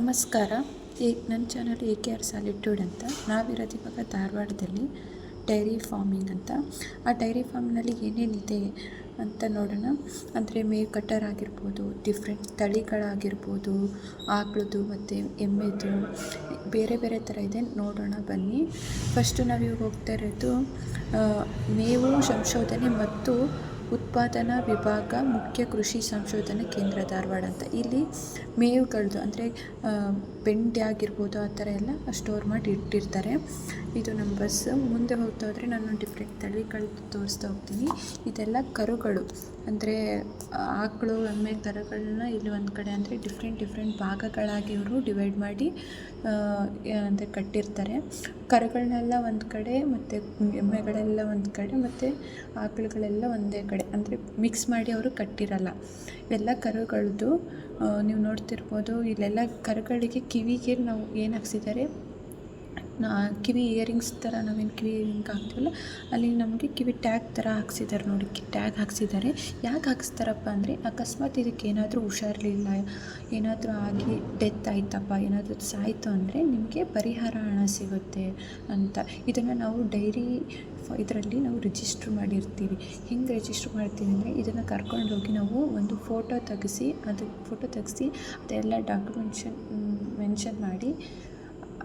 ನಮಸ್ಕಾರ. ಈ ನನ್ನ channel A K R solitude ಅಂತ. ನಾವಿರೋದು ಇವಾಗ ಧಾರವಾಡದಲ್ಲಿ ಡೈರಿ ಫಾರ್ಮಿಂಗ್ ಅಂತ. ಆ ಡೈರಿ ಫಾರ್ಮ್ನಲ್ಲಿ ಏನೇನಿದೆ ಅಂತ ನೋಡೋಣ. ಅಂದರೆ ಮೇ ಕಟ್ಟರ್ ಆಗಿರ್ಬೋದು ಡಿಫ್ರೆಂಟ್ ತಳಿಗಳಾಗಿರ್ಬೋದು, ಆಕಳದು ಮತ್ತು ಎಮ್ಮೆದು, ಬೇರೆ ಬೇರೆ ಥರ ಇದೆ. ನೋಡೋಣ, ಬನ್ನಿ. ಫಸ್ಟು ನಾವಿವಾಗ ಹೋಗ್ತಾ ಇರೋದು ಮೇವು ಸಂಶೋಧನೆ ಮತ್ತು ಉತ್ಪಾದನಾ ವಿಭಾಗ ಮುಖ್ಯ ಕೃಷಿ ಸಂಶೋಧನಾ ಕೇಂದ್ರ ಧಾರವಾಡ ಅಂತ. ಇಲ್ಲಿ ಮೇವುಗಳದ್ದು ಅಂದರೆ ಬೆಂಡೆ ಆಗಿರ್ಬೋದು ಆ ಥರ ಎಲ್ಲ ಸ್ಟೋರ್ ಮಾಡಿ ಇಟ್ಟಿರ್ತಾರೆ. ಇದು ನಮ್ಮ ಬಸ್. ಮುಂದೆ ಹೋಗ್ತಾ ಹೋದರೆ ನಾನು ಡಿಫ್ರೆಂಟ್ ತಳಿಗಳು ತೋರಿಸ್ತಾ ಹೋಗ್ತೀನಿ. ಇದೆಲ್ಲ ಕರುಗಳು. ಅಂದರೆ ಆಕಳು, ಎಮ್ಮೆ ಕರುಗಳನ್ನ ಇಲ್ಲಿ ಒಂದು ಕಡೆ ಅಂದರೆ ಡಿಫ್ರೆಂಟ್ ಡಿಫ್ರೆಂಟ್ ಭಾಗಗಳಾಗಿ ಇವರು ಡಿವೈಡ್ ಮಾಡಿ ಅಂದರೆ ಕಟ್ಟಿರ್ತಾರೆ. ಕರುಗಳನ್ನೆಲ್ಲ ಒಂದು ಕಡೆ ಮತ್ತು ಎಮ್ಮೆಗಳೆಲ್ಲ ಒಂದು ಕಡೆ ಮತ್ತು ಆಕಳುಗಳೆಲ್ಲ ಒಂದೇ ಕಡೆ. ಅಂದರೆ ಮಿಕ್ಸ್ ಮಾಡಿ ಅವರು ಕಟ್ಟಿರಲ್ಲ. ಎಲ್ಲ ಕರುಗಳದ್ದು ನೀವು ನೋಡ್ತಿರ್ಬೋದು ಇಲ್ಲೆಲ್ಲ ಕರುಗಳಿಗೆ ಕಿವಿಗೆ ನಾವು ಏನು ಹಾಕ್ಸಿದ್ದಾರೆ? ಕಿವಿ ಇಯರಿಂಗ್ಸ್ ಥರ ನಾವೇನು ಕಿವಿ ಇಯರಿಂಗ್ ಹಾಕ್ತೀವಲ್ಲ, ಅಲ್ಲಿ ನಮಗೆ ಕಿವಿ ಟ್ಯಾಗ್ ಥರ ಹಾಕ್ಸಿದ್ದಾರೆ ನೋಡಿ ಟ್ಯಾಗ್ ಹಾಕ್ಸಿದ್ದಾರೆ ಯಾಕೆ ಹಾಕ್ಸ್ತಾರಪ್ಪ ಅಂದರೆ, ಅಕಸ್ಮಾತ್ ಇದಕ್ಕೆ ಏನಾದರೂ ಹುಷಾರಿರಲಿಲ್ಲ ಏನಾದರೂ ಆಗಿ ಡೆತ್ ಆಯ್ತಪ್ಪ, ಏನಾದರೂ ಸಾಯಿತು ಅಂದರೆ ನಿಮಗೆ ಪರಿಹಾರ ಹಣ ಸಿಗುತ್ತೆ ಅಂತ. ಇದನ್ನು ನಾವು ಡೈರಿ ಇದರಲ್ಲಿ ನಾವು ರಿಜಿಸ್ಟ್ರ್ ಮಾಡಿರ್ತೀವಿ. ಹೆಂಗೆ ರಿಜಿಸ್ಟ್ರ್ ಮಾಡ್ತೀವಿ ಅಂದರೆ, ಇದನ್ನು ಕರ್ಕೊಂಡೋಗಿ ನಾವು ಒಂದು ಫೋಟೋ ತೆಗೆಸಿ, ಅದು ಫೋಟೋ ತೆಗೆಸಿ, ಅದೆಲ್ಲ ಡಾಕ್ಯುಮೆಂಟ್ಷನ್ ಮೆನ್ಷನ್ ಮಾಡಿ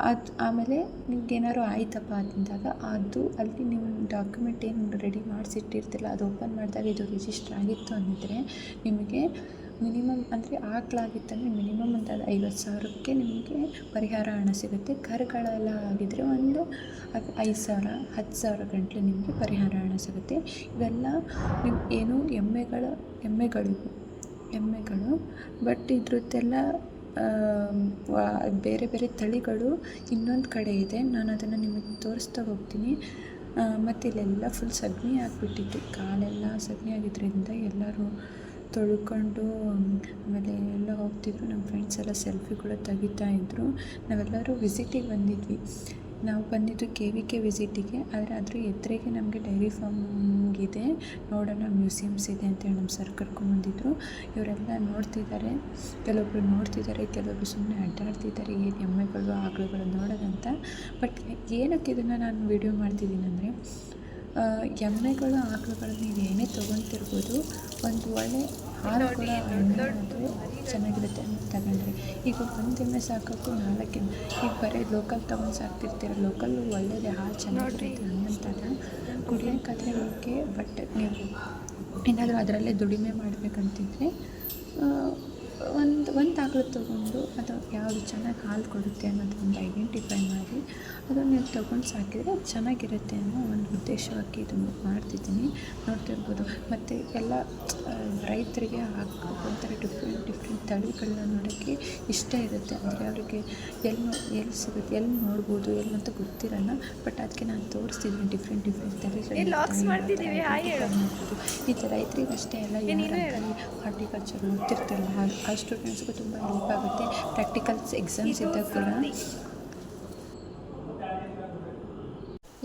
ಅದು ಆಮೇಲೆ ನಿಮ್ಗೆ ಏನಾದ್ರು ಆಯ್ತಪ್ಪ ಅಂದಾಗ ಅದು ಅಲ್ಲಿ ನಿಮ್ಮ ಡಾಕ್ಯುಮೆಂಟ್ ಏನು ರೆಡಿ ಮಾಡಿಸಿಟ್ಟಿರ್ತಿಲ್ಲ, ಅದು ಓಪನ್ ಮಾಡಿದಾಗ ಇದು ರಿಜಿಸ್ಟರ್ ಆಗಿತ್ತು ಅಂದಿದ್ರೆ ನಿಮಗೆ ಮಿನಿಮಮ್ ಅಂದರೆ ಆಕಳಾಗಿತ್ತಂದರೆ ಮಿನಿಮಮ್ ಅದು ಐವತ್ತು ಸಾವಿರಕ್ಕೆ ನಿಮಗೆ ಪರಿಹಾರ ಹಣ ಸಿಗುತ್ತೆ. ಕರುಗಳೆಲ್ಲ ಆಗಿದ್ದರೆ ಒಂದು ಐದು ಸಾವಿರ, ಹತ್ತು ಸಾವಿರ ಗಂಟಲೆ ನಿಮಗೆ ಪರಿಹಾರ ಹಣ ಸಿಗುತ್ತೆ. ಇವೆಲ್ಲ ನಿಮ್ಮ ಏನು ಎಮ್ಮೆಗಳ, ಎಮ್ಮೆಗಳು ಎಮ್ಮೆಗಳು ಬಟ್ ಇದ್ರದ್ದೆಲ್ಲ ಬೇರೆ ಬೇರೆ ತಳಿಗಳು ಇನ್ನೊಂದು ಕಡೆ ಇದೆ. ನಾನು ಅದನ್ನು ನಿಮಗೆ ತೋರಿಸ್ತಾ ಹೋಗ್ತೀನಿ. ಮತ್ತು ಇಲ್ಲೆಲ್ಲ ಫುಲ್ ಸಗಣಿ ಆಗಿಬಿಟ್ಟಿತ್ತು. ಕಾಲೆಲ್ಲ ಸಗಣಿ ಆಗಿದ್ದರಿಂದ ಎಲ್ಲರೂ ತೊಳ್ಕೊಂಡು, ಆಮೇಲೆ ಎಲ್ಲ ಹೋಗ್ತಿದ್ರು. ನಮ್ಮ ಫ್ರೆಂಡ್ಸ್ ಎಲ್ಲ ಸೆಲ್ಫಿ ಕೂಡ ತೆಗಿತಾ ಇದ್ದರು ನಾವೆಲ್ಲರೂ ವಿಸಿಟಿಗೆ ಬಂದಿದ್ವಿ. ನಾವು ಬಂದಿದ್ದು ಕೆ ವಿ ಕೆ ವಿಸಿಟಿಗೆ ಆದರೆ ಅದ್ರ ಎದುರಿಗೆ ನಮಗೆ ಡೈರಿ ಫಾರ್ಮ್ ಇದೆ. ನೋಡೋಣ ಮ್ಯೂಸಿಯಮ್ಸ್ ಇದೆ ಅಂತೇಳಿ ನಮ್ಮ ಸರ್ ಕರ್ಕೊಂಬಂದಿದ್ರು ಇವರೆಲ್ಲ ನೋಡ್ತಿದ್ದಾರೆ. ಕೆಲವೊಬ್ರು ನೋಡ್ತಿದ್ದಾರೆ ಕೆಲವೊಬ್ರು ಸುಮ್ಮನೆ ಅಡ್ಡಾಡ್ತಿದ್ದಾರೆ ಏನು ಎಮ್ಮೆಗಳು ಆಕಳುಗಳು ನೋಡೋದಂತ. ಬಟ್ ಏನಕ್ಕೆ ಇದನ್ನು ನಾನು ವಿಡಿಯೋ ಮಾಡ್ತಿದ್ದೀನಿ ಅಂದರೆ ಎಮ್ಮೆಗಳು ಆಕಳುಗಳು ನೀವು ಏನೇ ತೊಗೊತಿರ್ಬೋದು ಒಂದು ಒಳ್ಳೆ ಹಾಲು ಕೂಡ ಎಮ್ಮೆ ಅದು ಚೆನ್ನಾಗಿರುತ್ತೆ. ತಗೊಂಡ್ರೆ ಈಗ ಒಂದು ಎಮ್ಮೆ ಸಾಕೋಕ್ಕೂ ನಾಲ್ಕು ಈಗ ಬರೀ ಲೋಕಲ್ ತಗೊಂಡು ಸಾಕ್ತಿರ್ತೀರ ಲೋಕಲ್ಲು ಒಳ್ಳೆಯದೇ ಹಾಲು ಚೆನ್ನಾಗಿರುತ್ತೆ ಅನ್ನಂತದ ಕುಡಿಯೋಕ್ಕಾದ್ರೆ ಓಕೆ ಬಟ್ ನೀವು ಏನಾದರೂ ಅದರಲ್ಲೇ ದುಡಿಮೆ ಮಾಡಬೇಕಂತಿದ್ರೆ ಒಂದು ಒಂದು ಆಗಲು ತೊಗೊಂಡು ಅದು ಯಾವುದು ಚೆನ್ನಾಗಿ ಹಾಲು ಕೊಡುತ್ತೆ ಅನ್ನೋದೊಂದು ಐಡೆಂಟಿಫೈ ಮಾಡಿ ಅದನ್ನು ನೀವು ತೊಗೊಂಡು ಸಾಕಿದರೆ ಅದು ಚೆನ್ನಾಗಿರುತ್ತೆ ಅನ್ನೋ ಒಂದು ಉದ್ದೇಶವಾಗಿ ಇದನ್ನು ಮಾಡ್ತಿದ್ದೀನಿ. ನೋಡ್ತಿರ್ಬೋದು ಮತ್ತು ಎಲ್ಲ ರೈತರಿಗೆ ಒಂಥರ ಡಿಫ್ರೆಂಟ್ ಡಿಫ್ರೆಂಟ್ ತಳಿಗಳನ್ನ ನೋಡೋಕ್ಕೆ ಇಷ್ಟ ಇರುತ್ತೆ. ಅಂದರೆ ಅವರಿಗೆ ಎಲ್ಲಿ ಎಲ್ಲಿ ಸಿಗುತ್ತೆ ಎಲ್ಲಿ ನೋಡ್ಬೋದು ಎಲ್ಲಿ ಅಂತ ಗೊತ್ತಿರಲ್ಲ. ಬಟ್ ಅದಕ್ಕೆ ನಾನು ತೋರಿಸ್ತಿದ್ದೀನಿ ಡಿಫ್ರೆಂಟ್ ಡಿಫ್ರೆಂಟ್ ತಳಿಗಳು ಈ ಥರ ರೈತರಿಗೆ ಅಷ್ಟೇ ಅಲ್ಲ ಯಾರು ಹಾರ್ಟಿಕಲ್ಚರ್ ಓದ್ತಿರ್ತಿಲ್ಲ ಆ ಸ್ಟೂಡೆಂಟ್ಸ್ಗೂ ತುಂಬ ಹೆಲ್ಪ್ ಆಗುತ್ತೆ. ಪ್ರಾಕ್ಟಿಕಲ್ಸ್ ಎಕ್ಸಾಮ್ಸ್ ಇದ್ದಾಗ ಕೂಡ.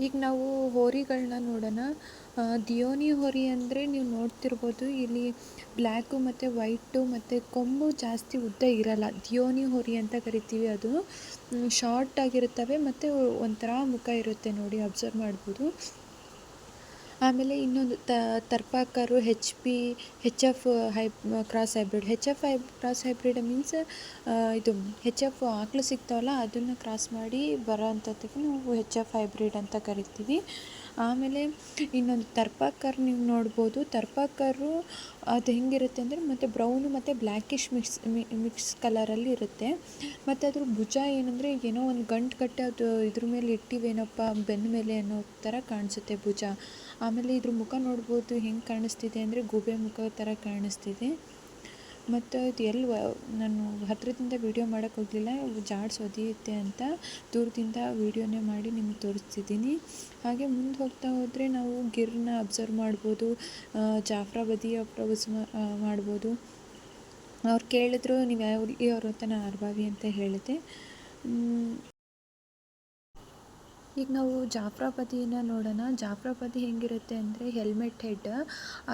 ಈಗ ನಾವು ಹೋರಿಗಳನ್ನ ನೋಡೋಣ. ದಿಯೋನಿ ಹೋರಿ ಅಂದರೆ ನೀವು ನೋಡ್ತಿರ್ಬೋದು, ಇಲ್ಲಿ ಬ್ಲ್ಯಾಕು ಮತ್ತು ವೈಟು ಮತ್ತು ಕೊಂಬು ಜಾಸ್ತಿ ಉದ್ದ ಇರಲ್ಲ. ದಿಯೋನಿ ಹೋರಿ ಅಂತ ಕರಿತೀವಿ ಅದು. ಶಾರ್ಟ್ ಆಗಿರುತ್ತವೆ ಮತ್ತು ಒಂಥರ ಮುಖ ಇರುತ್ತೆ ನೋಡಿ ಅಬ್ಸರ್ವ್ ಮಾಡ್ಬೋದು. ಆಮೇಲೆ ಇನ್ನೊಂದು Tharparkar H P H F high cross hybrid H F high cross hybrid means ಇದು ಹೆಚ್ ಎಫ್ ಆಕಳು ಸಿಗ್ತಾವಲ್ಲ, ಅದನ್ನು ಕ್ರಾಸ್ ಮಾಡಿ ಬರೋ ಅಂಥದ್ದಕ್ಕೆ ನಾವು ಹೆಚ್ ಎಫ್ ಹೈಬ್ರಿಡ್ ಅಂತ ಕರಿತೀವಿ. ಆಮೇಲೆ ಇನ್ನೊಂದು ತರ್ಪಾಕರ್ ನೀವು ನೋಡ್ಬೋದು. ತರ್ಪಾಕರು ಅದು ಹೆಂಗಿರುತ್ತೆ ಅಂದರೆ ಮತ್ತು ಬ್ರೌನು ಮತ್ತು ಬ್ಲ್ಯಾಕಿಶ್ ಮಿಕ್ಸ್ ಮಿಕ್ಸ್ ಕಲರಲ್ಲಿ ಇರುತ್ತೆ. ಮತ್ತು ಅದ್ರ ಭುಜ ಏನಂದರೆ ಏನೋ ಒಂದು ಗಂಟು ಕಟ್ಟೆ ಅದು ಇದ್ರ ಮೇಲೆ ಇಟ್ಟಿವೇನಪ್ಪ ಬೆನ್ನ ಮೇಲೆ ಅನ್ನೋ ಥರ ಕಾಣಿಸುತ್ತೆ ಭುಜ. ಆಮೇಲೆ ಇದ್ರ ಮುಖ ನೋಡ್ಬೋದು ಹೆಂಗೆ ಕಾಣಿಸ್ತಿದೆ ಅಂದರೆ ಗೂಬೆ ಮುಖ ಥರ ಕಾಣಿಸ್ತಿದೆ. ಮತ್ತು ಇದು ಎಲ್ಲಿ ನಾನು ಹತ್ತಿರದಿಂದ ವೀಡಿಯೋ ಮಾಡೋಕೆ ಹೋಗಲಿಲ್ಲ ಜಾಡ್ಸ್ ಒದಿಯುತ್ತೆ ಅಂತ ದೂರದಿಂದ ವೀಡಿಯೋನೇ ಮಾಡಿ ನಿಮ್ಗೆ ತೋರಿಸ್ತಿದ್ದೀನಿ. ಹಾಗೆ ಮುಂದೆ ಹೋಗ್ತಾ ಹೋದರೆ ನಾವು ಗಿರ್ನ ಅಬ್ಸರ್ವ್ ಮಾಡ್ಬೋದು ಜಾಫ್ರಾಬದಿ ಅಪ್ರೋಸ್ ಮಾಡ್ಬೋದು. ಅವ್ರು ಕೇಳಿದ್ರು, ನೀವು ಯಾವ ಊರಿಯವರು ಅಂತ ನಾನು ಅರ್ಬಾವಿ ಅಂತ ಹೇಳಿದೆ. ಈಗ ನಾವು ಜಾಫ್ರಾಪತಿನ ನೋಡೋಣ. ಜಾಫ್ರಾಪತಿ ಹೆಂಗಿರುತ್ತೆ ಅಂದರೆ ಹೆಲ್ಮೆಟ್ ಹೆಡ್.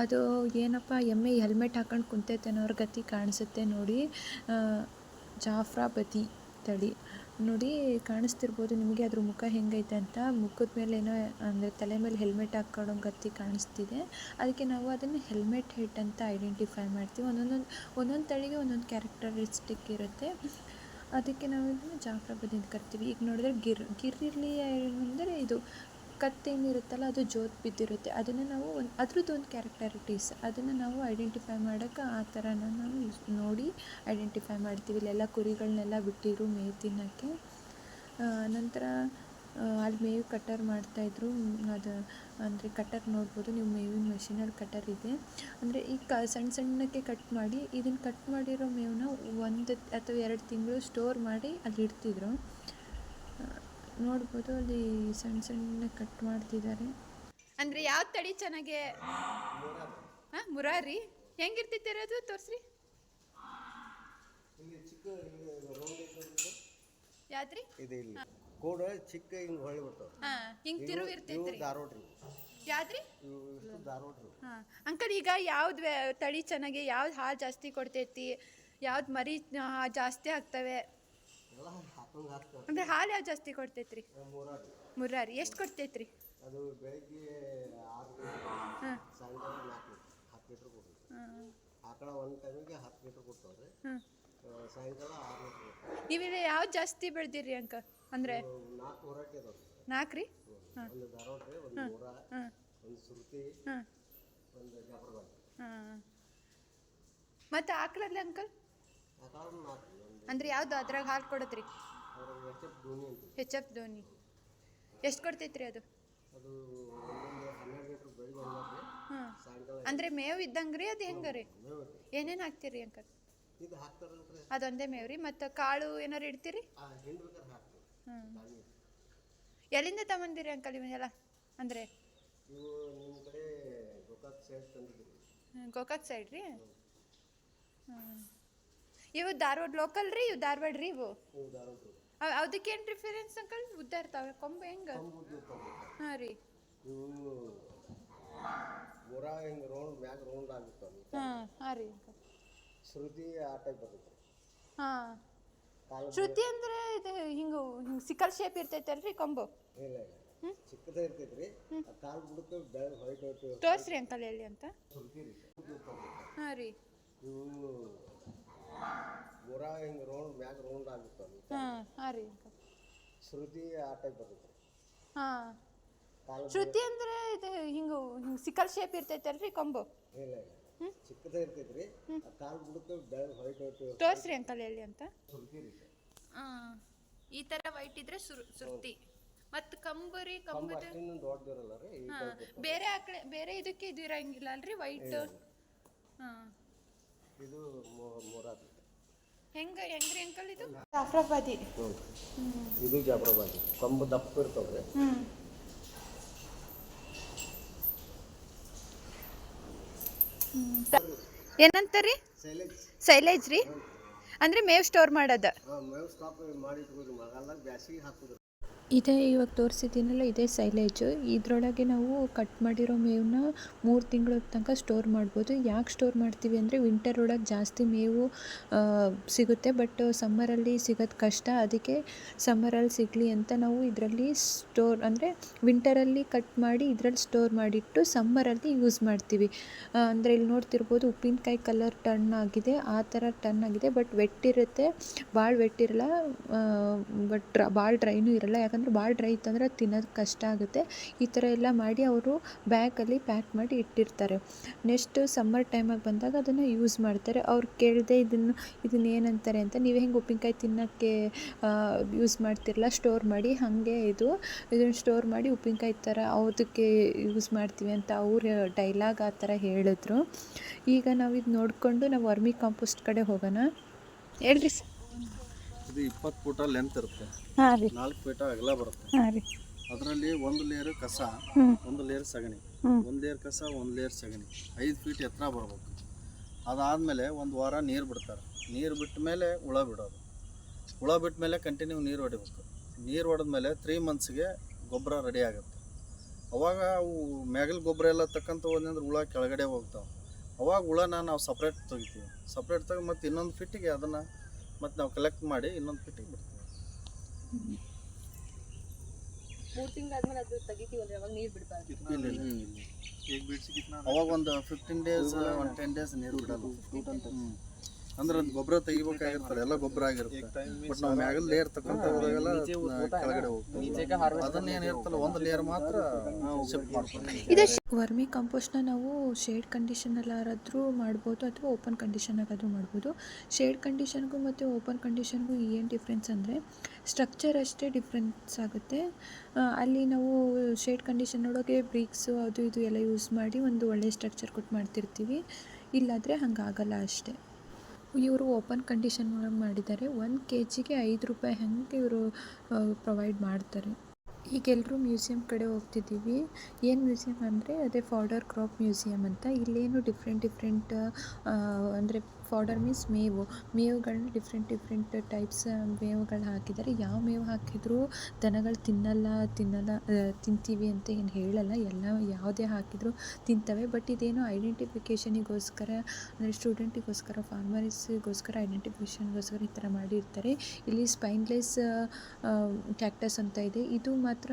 ಅದು ಏನಪ್ಪ, ಎಮ್ಮೆ ಹೆಲ್ಮೆಟ್ ಹಾಕೊಂಡು ಕುಂತೈತೆ ಅನ್ನೋರ ಗತಿ ಕಾಣಿಸುತ್ತೆ ನೋಡಿ. ಜಾಫ್ರಾಪತಿ ತಳಿ. ನೋಡಿ, ಕಾಣಿಸ್ತಿರ್ಬೋದು ನಿಮಗೆ ಅದ್ರ ಮುಖ ಹೆಂಗೈತೆ ಅಂತ. ಮುಖದ ಮೇಲೆ ಏನೋ ಅಂದರೆ ತಲೆ ಮೇಲೆ ಹೆಲ್ಮೆಟ್ ಹಾಕ್ಕೊಳ್ಳೋ ಗತಿ ಕಾಣಿಸ್ತಿದೆ. ಅದಕ್ಕೆ ನಾವು ಅದನ್ನು ಹೆಲ್ಮೆಟ್ ಹೆಡ್ ಅಂತ ಐಡೆಂಟಿಫೈ ಮಾಡ್ತೀವಿ. ಒಂದೊಂದೊಂದು, ಒಂದೊಂದು ತಳಿಗೆ ಒಂದೊಂದು ಕ್ಯಾರೆಕ್ಟರಿಸ್ಟಿಕ್ ಇರುತ್ತೆ. ಅದಕ್ಕೆ ನಾವು ಇದನ್ನು ಜಾಫ್ರಾಬಾದಿ ಅಂತ ಕರಿತೀವಿ. ಈಗ ನೋಡಿದ್ರೆ ಗಿರ್ ಗಿರ್ರಿಲಿ ಅಂದರೆ ಇದು ಕತ್ತೇನಿರುತ್ತಲ್ಲ, ಅದು ಜೋತ್ ಬಿದ್ದಿರುತ್ತೆ. ಅದನ್ನು ನಾವು ಒಂದು, ಅದ್ರದ್ದು ಒಂದು ಕ್ಯಾರೆಕ್ಟರಿಟೀಸ್ ಅದನ್ನು ನಾವು ಐಡೆಂಟಿಫೈ ಮಾಡೋಕ್ಕೆ ಆ ಥರನ ನಾವು ನೋಡಿ ಐಡೆಂಟಿಫೈ ಮಾಡ್ತೀವಿ. ಇಲ್ಲೆಲ್ಲ ಕುರಿಗಳನ್ನೆಲ್ಲ ಬಿಟ್ಟಿರು ಮೇವು ತಿನ್ನೋಕ್ಕೆ ನಂತರ ಅಲ್ಲಿ ಮೇವು ಕಟ್ಟರ್ ಮಾಡ್ತಾಯಿದ್ರು ಅದು ಅಂದರೆ ಕಟ್ಟರ್ ನೋಡ್ಬೋದು. ನೀವು ಮೇವಿನ ಮೆಷಿನಲ್ಲಿ ಕಟ್ಟರ್ ಇದೆ. ಅಂದರೆ ಈ ಕ ಸಣ್ಣ ಸಣ್ಣಕ್ಕೆ ಕಟ್ ಮಾಡಿ ಇದನ್ನು ಕಟ್ ಮಾಡಿರೋ ಮೇವನ್ನ ಒಂದು ಅಥವಾ ಎರಡು ತಿಂಗಳು ಸ್ಟೋರ್ ಮಾಡಿ ಅಲ್ಲಿ ಇಡ್ತಿದ್ರು. ನೋಡ್ಬೋದು ಅಲ್ಲಿ ಸಣ್ಣ ಸಣ್ಣ ಕಟ್ ಮಾಡ್ತಿದ್ದಾರೆ ಅಂದರೆ ಯಾವ ತಳಿ ಚೆನ್ನಾಗೆ? ಹಾಂ ಮುರಾರಿ. ಹೆಂಗಿರ್ತೈತೆ ಅದು ತೋರಿಸ್ರಿ ಯಾವ್ದ್ರಿ? ಇದು ಇಲ್ಲಿ. ಕೋಡ ಚಿಕ್ಕ ಹಿಂಗೆ ಹೊಳಿ ಬಿಡ್ತಾವ. ಹಾಂ ಹಿಂಗೆ ಯಾವ್ದ್ರಿ? ಇವು ಇಷ್ಟು ಧಾರವಾಡ್ರಿ. ಹಾಂ ಅಂಕಲ್ ಈಗ ಯಾವ್ದು ತಳಿ ಚೆನ್ನಾಗಿ ಯಾವ್ದು ಹಾಲು ಜಾಸ್ತಿ ಕೊಡ್ತೈತಿ? ಯಾವ್ದು ಮರಿ ಆ, ಜಾಸ್ತಿ ಆಗ್ತವೆ? ಅಂದ್ರೆ ಹಾಕೊಂಡ್ ಹಾಕ್ತಾವ. ಅಂದರೆ ಹಾಲು ಯಾವ್ದು ಜಾಸ್ತಿ ಕೊಡ್ತೈತ್ರಿ? ಮೂರಾರಿ. ಎಷ್ಟು ಕೊಡ್ತೈತ್ರಿ? ಅದು ಬೆಳಿಗ್ಗೆ ಆರು ಲೀಟ್ರ್ ಹಾಂ. ಸಾಯಂಕಾಲ ನಾಲ್ಕು ಲೀಟ್ರ್ ಹತ್ತು ಲೀಟ್ರ್ ಕೊಡ್ತದೆ ಆಕಳ ಒಂದು ಟೈಮಿಗೆ ಹತ್ತು ಲೀಟ್ರ್ ಕೊಡ್ತಾವ್ರಿ. ಸಾಯಂಕಾಲ ಜಾಸ್ತಿ ಬೆಳೆದಿರಿ ಅಂಕ? ಅಂದರೆ ನಾಲ್ಕು ರೀ ಒಂದು ಹಾಂ. ಹಾಂ. ಮತ್ತು ಅಂಕಲ್? ಅಂದ್ರೆ ಯಾವ್ದು ಅದ್ರಾಗ ಹಾಲು ಕೊಡತ್ರಿ? H F H F Dhoni. ಎಷ್ಟು ಕೊಡ್ತೈತ್ರಿ ಅದು? ಅದು ಅಂದರೆ ಮೇವು ಇದ್ದಂಗೆ ರೀ ಅದು ಹೆಂಗೆ ರೀ ಏನೇನು ಹಾಕ್ತೀರಿ ಅಂಕಲ್? ಇದು ಹಾಕ್ತಾರಲ್ರಿ ಅದೊಂದೇ ಮೇವು ರೀ ಮತ್ತು ಕಾಳು ಏನಾರು ಇಡ್ತೀರಿ? ಆ ಹಿಂಡ್ಬೇಕಾದ್ರೆ ಹಾಕ್ತೀವಿ. ಹ್ಞೂ ಧಾನ್ಯ. ಎಲ್ಲಿಂದ ತಗೊಂಡಿರಿ ಅಂಕಲ್ ಇವನ್ನೆಲ್ಲ? ಅಂದರೆ ಇವು ನಿಮ್ಮ ಕಡೆ ಗೋಕಾಕ್ ಸೈಡ್ ತಂದಿದ್ದೀವಿ ಗೋಕಾಕ್ ಸೈಡ್ ರೀ? ಹ್ಞೂ ಇವು ಧಾರವಾಡ ಲೋಕಲ್ ರೀ ಇವು ಧಾರವಾಡ ರೀ ಇವು? ಅದಕ್ಕೆ ಧಾರವಾಡ ಅವ್ ಅದಕ್ಕೇನು ರಿಫರೆನ್ಸ್ ಅಂಕಲ್? ಉದ್ದ ಇರ್ತಾವೆ ಕೊಂಬ ಹೆಂಗೆ? ಕಂಬುದ್ದು ಹಾಂ ರೀ. ಇವು ಮುರ ಹಿಂಗೆ ರೌಂಡ್ ಮ್ಯಾಗ ರೌಂಡ್ ಆಗುತ್ತವೆ ಹಾಂ ಹಾಂ ರೀ ಅಂಕಲ್. ಶ್ರುತಿ ಆ ಟೈಪ್ ಬರುತ್ತೆ. ಹಾಂ. ಕಾಲು ಶ್ರುತಿ ಅಂದರೆ ಇದು ಹಿಂಗೆ ಹಿಂಗೆ ಸಿಕಲ್ ಶೇಪ್ ಇರ್ತೈತಲ್ರಿ ಕೊಂಬು? ಇಲ್ಲ ಇಲ್ಲ ಚಿಕ್ಕದ ಇರ್ತೈತೆ ರೀ ಆ ಕಾಲು ಬಿಡುತ್ತೆ ಬೆಳೆ ವೈಟ್ ವೈಟ್ ತೋರಿಸ್ರಿ ಅಂಕಲ್ ಎಲ್ಲಿ ಅಂತ. ಶ್ರುತಿ ರೀ. ಹಾಂ ರೀ. ಇವು ಮುರ ಹಿಂಗೆ ರೌಂಡ್ ಮ್ಯಾಗ ರೌಂಡ್ ಆಗುತ್ತೆ ಹಾ ಹಾಂ ರೀ ಅಂಕಲ್. ಶ್ರುತಿ ಆ ಟೈಪ್ ಬರುತ್ತೆ. ಹಾಂ. ಕಾಲು ಶ್ರುತಿ ಅಂದರೆ ಇದು ಹಿಂಗೆ ಹಿಂಗೆ ಸಿಕಲ್ ಶೇಪ್ ಇರ್ತೈತಲ್ರಿ ಕೊಂಬು? ಇಲ್ಲ ಇಲ್ಲ. ಚಿಕ್ಕದೇ ಇರ್ತೈತೆ ರೀ ಆ ಕಾಲು ಬಿಡುತ್ತೆ ತೋರಿಸ್ರಿ ಅಂಕಲ್ ಎಲ್ಲಿ ಅಂತ. ಶ್ರುತಿ ಈ ತರ ವೈಟ್ ಇದ್ರೆ ಸುರ್ ಸುರ್ತಿ. ಮತ್ತು ಕಂಬರಿ ಕಂಬ ಕಂಬದ? ದೊಡ್ಡದಿರಲ್ಲ ರೀ ಹಾಂ ಬೇರೆ ಆಕಡೆ ಬೇರೆ ಇದಕ್ಕೆ ಇದು ಇರಂಗಿಲ್ಲ ಅಲ್ರಿ ವೈಟ್ ಹಾಂ. ಇದು ಹೆಂಗ ಹೆಂಗೆ ಹೆಂಗ್ರಿ ಅಂಕಲ್ ಇದು? ಜಾಫ್ರಾಬಾದಿ. ಇದು ಜಾಫ್ರಾಬಾದಿ. ಕಂಬ ದಪ್ಪ ಇರ್ತಾವ್ರಿ. ಏನಂತಾರಿ ರೀ? ಸೈಲೇಜ್. ರೀ? ಅಂದ್ರೆ ಮೇವ್ ಸ್ಟೋರ್ ಮಾಡೋದು. ಇದೇ, ಇವಾಗ ತೋರಿಸಿದ್ದೀನಲ್ಲ, ಇದೇ ಸೈಲೇಜು ಇದರೊಳಗೆ ನಾವು ಕಟ್ ಮಾಡಿರೋ ಮೇವನ್ನ ಮೂರು ತಿಂಗಳ ತನಕ ಸ್ಟೋರ್ ಮಾಡ್ಬೋದು. ಯಾಕೆ ಸ್ಟೋರ್ ಮಾಡ್ತೀವಿ ಅಂದರೆ ವಿಂಟರ್ ಒಳಗೆ ಜಾಸ್ತಿ ಮೇವು ಸಿಗುತ್ತೆ. ಬಟ್ ಸಮ್ಮರಲ್ಲಿ ಸಿಗೋದು ಕಷ್ಟ. ಅದಕ್ಕೆ ಸಮ್ಮರಲ್ಲಿ ಸಿಗಲಿ ಅಂತ ನಾವು ಇದರಲ್ಲಿ ಸ್ಟೋರ್ ಅಂದರೆ ವಿಂಟರಲ್ಲಿ ಕಟ್ ಮಾಡಿ ಇದರಲ್ಲಿ ಸ್ಟೋರ್ ಮಾಡಿಟ್ಟು ಸಮ್ಮರಲ್ಲಿ ಯೂಸ್ ಮಾಡ್ತೀವಿ. ಅಂದರೆ ಇಲ್ಲಿ ನೋಡ್ತಿರ್ಬೋದು ಉಪ್ಪಿನಕಾಯಿ ಕಲರ್ ಟರ್ನ್ ಆಗಿದೆ. ಆ ಥರ ಟರ್ನ್ ಆಗಿದೆ. ಬಟ್ ವೆಟ್ಟಿರುತ್ತೆ ಭಾಳ ವೆಟ್ಟಿರಲ್ಲ ಬಟ್ ಭಾಳ ಡ್ರೈನೂ ಇರಲ್ಲ. ಯಾಕಂದರೆ ಭಾಳ ಡ್ರೈ ಇತ್ತಂದ್ರೆ ತಿನ್ನೋದು ಕಷ್ಟ ಆಗುತ್ತೆ. ಈ ಥರ ಎಲ್ಲ ಮಾಡಿ ಅವರು ಬ್ಯಾಗಲ್ಲಿ ಪ್ಯಾಕ್ ಮಾಡಿ ಇಟ್ಟಿರ್ತಾರೆ. ನೆಕ್ಸ್ಟ್ ಸಮ್ಮರ್ ಟೈಮಾಗಿ ಬಂದಾಗ ಅದನ್ನು ಯೂಸ್ ಮಾಡ್ತಾರೆ. ಅವ್ರು ಕೇಳಿದೆ ಇದನ್ನು ಇದನ್ನು ಏನಂತಾರೆ ಅಂತ, ನೀವು ಹೆಂಗೆ ಉಪ್ಪಿನಕಾಯಿ ತಿನ್ನೋಕ್ಕೆ ಯೂಸ್ ಮಾಡ್ತಿರಲ್ಲ ಸ್ಟೋರ್ ಮಾಡಿ, ಹಾಗೆ ಇದು, ಇದನ್ನು ಸ್ಟೋರ್ ಮಾಡಿ ಉಪ್ಪಿನಕಾಯಿ ಥರ ಅದಕ್ಕೆ ಯೂಸ್ ಮಾಡ್ತೀವಿ ಅಂತ ಅವ್ರು ಡೈಲಾಗ್ ಆ ಥರ ಹೇಳಿದ್ರು. ಈಗ ನಾವು ಇದು ನೋಡಿಕೊಂಡು ನಾವು ವರ್ಮಿ ಕಾಂಪೋಸ್ಟ್ ಕಡೆ ಹೋಗೋಣ. ಹೇಳ್ರಿ ಸರ್. ಇದು ಇಪ್ಪತ್ತು ಫೂಟ ಲೆಂತ್ ಇರುತ್ತೆ. ಹಾಂ ರೀ. ನಾಲ್ಕು ಫೀಟ ಅಗಲ ಬರುತ್ತೆ. ಹಾಂ ರೀ. ಅದರಲ್ಲಿ ಒಂದು ಲೇಯರ್ ಕಸ ಒಂದು ಲೇಯರ್ ಸಗಣಿ. ಒಂದು ಲೇಯರ್ ಕಸ ಒಂದು ಲೇಯರ್ ಸಗಣಿ. ಐದು ಫೀಟ್ ಎತ್ತರ ಬರ್ಬೇಕು. ಅದಾದಮೇಲೆ ಒಂದು ವಾರ ನೀರು ಬಿಡ್ತಾರೆ. ನೀರು ಬಿಟ್ಟ ಮೇಲೆ ಹುಳ ಬಿಡೋದು. ಹುಳ ಬಿಟ್ಟ ಮೇಲೆ ಕಂಟಿನ್ಯೂ ನೀರು ಹೊಡಿಬೇಕು. ನೀರು ಹೊಡೆದ್ಮೇಲೆ ತ್ರೀ ಮಂತ್ಸ್ಗೆ ಗೊಬ್ಬರ ರೆಡಿ ಆಗುತ್ತೆ. ಅವಾಗ ಅವು ಮ್ಯಾಗಲ್ ಗೊಬ್ಬರ ಎಲ್ಲ ತಕ್ಕಂತ ಅಂದ್ರೆ ಹುಳ ಕೆಳಗಡೆ ಹೋಗ್ತಾವೆ. ಅವಾಗ ಹುಳನ ನಾವು ಸಪ್ರೇಟ್ ತೆಗಿತೀವಿ. ಸಪ್ರೇಟ್ ತೆಗೆದು ಮತ್ತು ಇನ್ನೊಂದು ಫಿಟ್ಟಿಗೆ ಅದನ್ನು ಮತ್ತು ನಾವು ಕಲೆಕ್ಟ್ ಮಾಡಿ ಇನ್ನೊಂದು ಫಿಟ್ಟಿಂಗ್ ಬಿಡ್ತೀವಿ. ಮೂರು ತಿಂಗಳಾದ್ಮೇಲೆ ಅದು ತೆಗಿತೀವಲ್ಲ ಅವಾಗ ನೀರು ಬಿಡಬಾರ್ದು. ಇಲ್ಲ ಇಲ್ಲ ಅವಾಗ ಒಂದು ಫಿಫ್ಟೀನ್ ಡೇಸ್ ಒಂದು ಟೆನ್ ಡೇಸ್ ನೀರು ಬಿಡಲ್ಲ. ಅಂದ್ರೆ ಅದು ಗೊಬ್ಬರ ತೆಗಿಬೇಕಾಗಿರ್ತಾರೆ ಎಲ್ಲ ಗೊಬ್ಬರ ಆಗಿರುತ್ತೆ. ಬಟ್ ನಾವು ಮ್ಯಾಗಲ್ ಲೇಯರ್ ಹೋದಾಗೆಲ್ಲ ಕೆಳಗಡೆ ಹೋಗ್ತದೆ ಅದನ್ನ ಏನ್ ಇರ್ತಲ್ಲ ಒಂದು ಲೇಯರ್ ಮಾತ್ರ ಶಿಫ್ಟ್ ಮಾಡ್ಕೊಂಡು ವರ್ಮಿ ಕಂಪೋಸ್ಟ್ನ ನಾವು ಶೇಡ್ ಕಂಡೀಷನಲ್ಲಾದ್ರೂ ಮಾಡ್ಬೋದು ಅಥವಾ ಓಪನ್ ಕಂಡೀಷನಾಗಾದರೂ ಮಾಡ್ಬೋದು. ಶೇಡ್ ಕಂಡೀಷನ್ಗೂ ಮತ್ತು ಓಪನ್ ಕಂಡೀಷನ್ಗೂ ಏನು ಡಿಫ್ರೆನ್ಸ್ ಅಂದರೆ ಸ್ಟ್ರಕ್ಚರ್ ಅಷ್ಟೇ ಡಿಫ್ರೆನ್ಸ್ ಆಗುತ್ತೆ. ಅಲ್ಲಿ ನಾವು ಶೇಡ್ ಕಂಡೀಷನ್ ನೋಡೋಕೆ ಬ್ರಿಕ್ಸು ಅದು ಇದು ಎಲ್ಲ ಯೂಸ್ ಮಾಡಿ ಒಂದು ಒಳ್ಳೆಯ ಸ್ಟ್ರಕ್ಚರ್ ಕೊಟ್ಟು ಮಾಡ್ತಿರ್ತೀವಿ. ಇಲ್ಲಾದರೆ ಹಂಗಾಗಲ್ಲ ಅಷ್ಟೇ. ಇವರು ಓಪನ್ ಕಂಡೀಷನ್ ಒಳಗೆ ಮಾಡಿದ್ದಾರೆ. ಒಂದು ಕೆ ಜಿಗೆ ಐದು ರೂಪಾಯಿ ಹಂಗೆ ಇವರು ಪ್ರೊವೈಡ್ ಮಾಡ್ತಾರೆ. ಈಗ ಎಲ್ಲರೂ ಮ್ಯೂಸಿಯಂ ಕಡೆ ಹೋಗ್ತಿದ್ದೀವಿ. ಏನು ಮ್ಯೂಸಿಯಂ ಅಂದರೆ, ಅದೇ ಫಾರ್ಡರ್ ಕ್ರಾಪ್ ಮ್ಯೂಸಿಯಂ ಅಂತ. ಇಲ್ಲೇನು ಡಿಫ್ರೆಂಟ್ ಡಿಫ್ರೆಂಟ್ ಅಂದರೆ ಫಾಡರ್ ಮೀನ್ಸ್ ಮೇವು, ಮೇವುಗಳನ್ನ ಡಿಫ್ರೆಂಟ್ ಡಿಫ್ರೆಂಟ್ ಟೈಪ್ಸ್ ಮೇವುಗಳು ಹಾಕಿದ್ದಾರೆ ಯಾವ ಮೇವು ಹಾಕಿದರೂ ದನಗಳು ತಿನ್ನಲ್ಲ ತಿನ್ನಲ್ಲ ತಿಂತೀವಿ ಅಂತ ಏನು ಹೇಳಲ್ಲ. ಎಲ್ಲ ಯಾವುದೇ ಹಾಕಿದರೂ ತಿಂತವೆ. ಬಟ್ ಇದೇನು ಐಡೆಂಟಿಫಿಕೇಷನಿಗೋಸ್ಕರ ಅಂದರೆ ಸ್ಟೂಡೆಂಟಿಗೋಸ್ಕರ ಫಾರ್ಮರ್ಸಿಗೋಸ್ಕರ ಐಡೆಂಟಿಫಿಕೇಷನ್ಗೋಸ್ಕರ ಈ ಥರ ಮಾಡಿರ್ತಾರೆ. ಇಲ್ಲಿ ಸ್ಪೈನ್ಲೆಸ್ ಕ್ಯಾಕ್ಟಸ್ ಅಂತ ಇದೆ. ಇದು ಮಾತ್ರ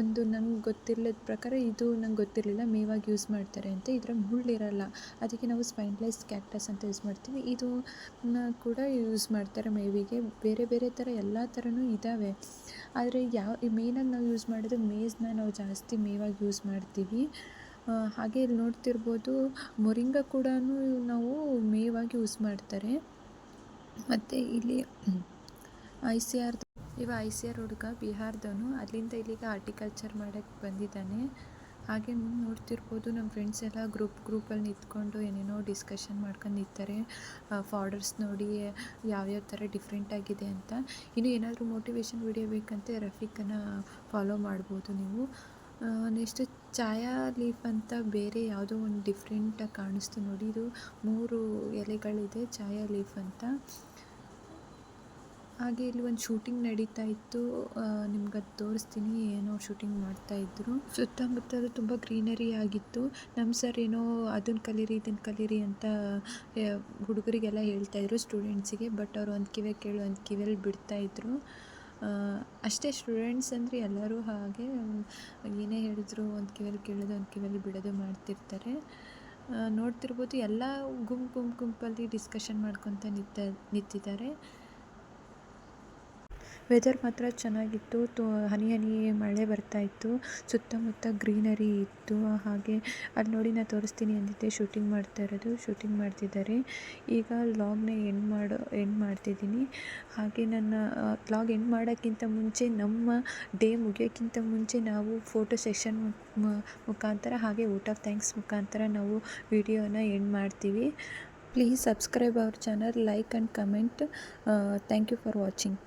ಒಂದು ನಂಗೆ ಗೊತ್ತಿರಲದ ಪ್ರಕಾರ, ಇದು ನಂಗೆ ಗೊತ್ತಿರಲಿಲ್ಲ. ಮೇವಾಗಿ ಯೂಸ್ ಮಾಡ್ತಾರೆ ಅಂತ. ಇದರ ಮುಳ್ಳಿರಲ್ಲ. ಅದಕ್ಕೆ ನಾವು ಸ್ಪೈನ್ಲೆಸ್ ಕ್ಯಾಕ್ಟಸ್ ಅಂತ ಯೂಸ್ ಮಾಡ್ತೀವಿ. ಇದು ಕೂಡ ಯೂಸ್ ಮಾಡ್ತಾರೆ ಮೇವಿಗೆ ಬೇರೆ ಬೇರೆ ಥರ ಎಲ್ಲ ಥರನೂ ಇದ್ದಾವೆ ಆದರೆ ಯಾವ ಮೇನಾಗಿ ನಾವು ಯೂಸ್ ಮಾಡೋದು ಮೇಜ್ನ ನಾವು ಜಾಸ್ತಿ ಮೇವಾಗಿ ಯೂಸ್ ಮಾಡ್ತೀವಿ. ಹಾಗೆ ಇಲ್ಲಿ ನೋಡ್ತಿರ್ಬೋದು ಮೊರಿಂಗ ಕೂಡ ನಾವು ಮೇವಾಗಿ ಯೂಸ್ ಮಾಡ್ತಾರೆ. ಮತ್ತು ಇಲ್ಲಿ ಐ ಸಿ ಆರ್, ಇವ ಐ ಸಿ ಆರ್ ಹುಡುಗ ಬಿಹಾರದವನು. ಅಲ್ಲಿಂದ ಇಲ್ಲಿಗೆ ಆರ್ಟಿಕಲ್ಚರ್ ಮಾಡೋಕ್ಕೆ ಬಂದಿದ್ದಾನೆ. ಹಾಗೆ ನೋಡ್ತಿರ್ಬೋದು ನಮ್ಮ ಫ್ರೆಂಡ್ಸ್ ಎಲ್ಲ ಗ್ರೂಪ್ ಗ್ರೂಪಲ್ಲಿ ನಿಂತ್ಕೊಂಡು ಏನೇನೋ ಡಿಸ್ಕಷನ್ ಮಾಡ್ಕೊಂಡು ನಿಂತಾರೆ. ಫಾರ್ಡರ್ಸ್ ನೋಡಿ, ಯಾವ್ಯಾವ ಥರ ಡಿಫ್ರೆಂಟ್ ಆಗಿದೆ ಅಂತ. ಇನ್ನು ಏನಾದರೂ ಮೋಟಿವೇಶನ್ ವಿಡಿಯೋ ಬೇಕಂತೆ ರಫೀಕನ್ನು ಫಾಲೋ ಮಾಡ್ಬೋದು ನೀವು. ನೆಕ್ಸ್ಟ್ ಛಾಯಾ ಲೀಫ್ ಅಂತ ಬೇರೆ ಯಾವುದೋ ಒಂದು ಡಿಫ್ರೆಂಟಾಗಿ ಕಾಣಿಸ್ತು ನೋಡಿ. ಇದು ಮೂರು ಎಲೆಗಳಿದೆ ಛಾಯಾ ಲೀಫ್ ಅಂತ. ಹಾಗೆ ಇಲ್ಲಿ ಒಂದು ಶೂಟಿಂಗ್ ನಡೀತಾ ಇತ್ತು. ನಿಮ್ಗೆ ಅದು ತೋರಿಸ್ತೀನಿ ಏನೋ ಶೂಟಿಂಗ್ ಮಾಡ್ತಾ ಇದ್ರು. ಸುತ್ತಮುತ್ತ ತುಂಬ ಗ್ರೀನರಿ ಆಗಿತ್ತು. ನಮ್ಮ ಸರ್ ಏನೋ ಅದನ್ನ ಕಲೀರಿ ಇದನ್ನು ಕಲೀರಿ ಅಂತ ಹುಡುಗರಿಗೆಲ್ಲ ಹೇಳ್ತಾ ಇದ್ರು ಸ್ಟೂಡೆಂಟ್ಸಿಗೆ ಬಟ್ ಅವರು ಒಂದು ಕಿವೆ ಕೇಳು, ಒಂದು ಕಿವಿಯಲ್ಲಿ ಬಿಡ್ತಾ ಇದ್ರು. ಅಷ್ಟೇ ಸ್ಟೂಡೆಂಟ್ಸ್ ಅಂದರೆ ಎಲ್ಲರೂ ಹಾಗೆ, ಏನೇ ಹೇಳಿದ್ರು ಒಂದು ಕಿವಿಯಲ್ಲಿ ಕೇಳೋದು, ಒಂದು ಕಿವಿಯಲ್ಲಿ ಬಿಡೋದು ಮಾಡ್ತಿರ್ತಾರೆ. ನೋಡ್ತಿರ್ಬೋದು ಎಲ್ಲ ಗುಂಪು ಗುಂಪು, ಗುಂಪಲ್ಲಿ ಡಿಸ್ಕಷನ್ ಮಾಡ್ಕೊತ ನಿಂತ, ನಿಂತಿದ್ದಾರೆ. ವೆದರ್ ಮಾತ್ರ ಚೆನ್ನಾಗಿತ್ತು. ತು, ಹನಿ ಹನಿ ಮಳೆ ಬರ್ತಾ ಇತ್ತು. ಸುತ್ತಮುತ್ತ ಗ್ರೀನರಿ ಇತ್ತು. ಹಾಗೆ ಅಲ್ಲಿ ನೋಡಿ ನಾನು ತೋರಿಸ್ತೀನಿ ಅಂದಿದ್ದೆ. ಶೂಟಿಂಗ್ ಮಾಡ್ತಾ ಇರೋದು. ಶೂಟಿಂಗ್ ಮಾಡ್ತಿದ್ದಾರೆ. ಈಗ ಲಾಗ್ನ ಎಂಡ್ ಮಾಡೋ ಎಂಡ್ ಮಾಡ್ತಿದ್ದೀನಿ. ಹಾಗೆ ನನ್ನ ಲಾಗ್ ಎಂಡ್ ಮಾಡೋಕ್ಕಿಂತ ಮುಂಚೆ ನಮ್ಮ ಡೇ ಮುಗಿಯೋಕ್ಕಿಂತ ಮುಂಚೆ ನಾವು ಫೋಟೋ ಸೆಷನ್ ಮುಖಾಂತರ ಹಾಗೆ ಊಟ್ ಆಫ್ ಥ್ಯಾಂಕ್ಸ್ ಮುಖಾಂತರ ನಾವು ವಿಡಿಯೋನ ಎಂಡ್ ಮಾಡ್ತೀವಿ. Please subscribe our channel like and comment thank you for watching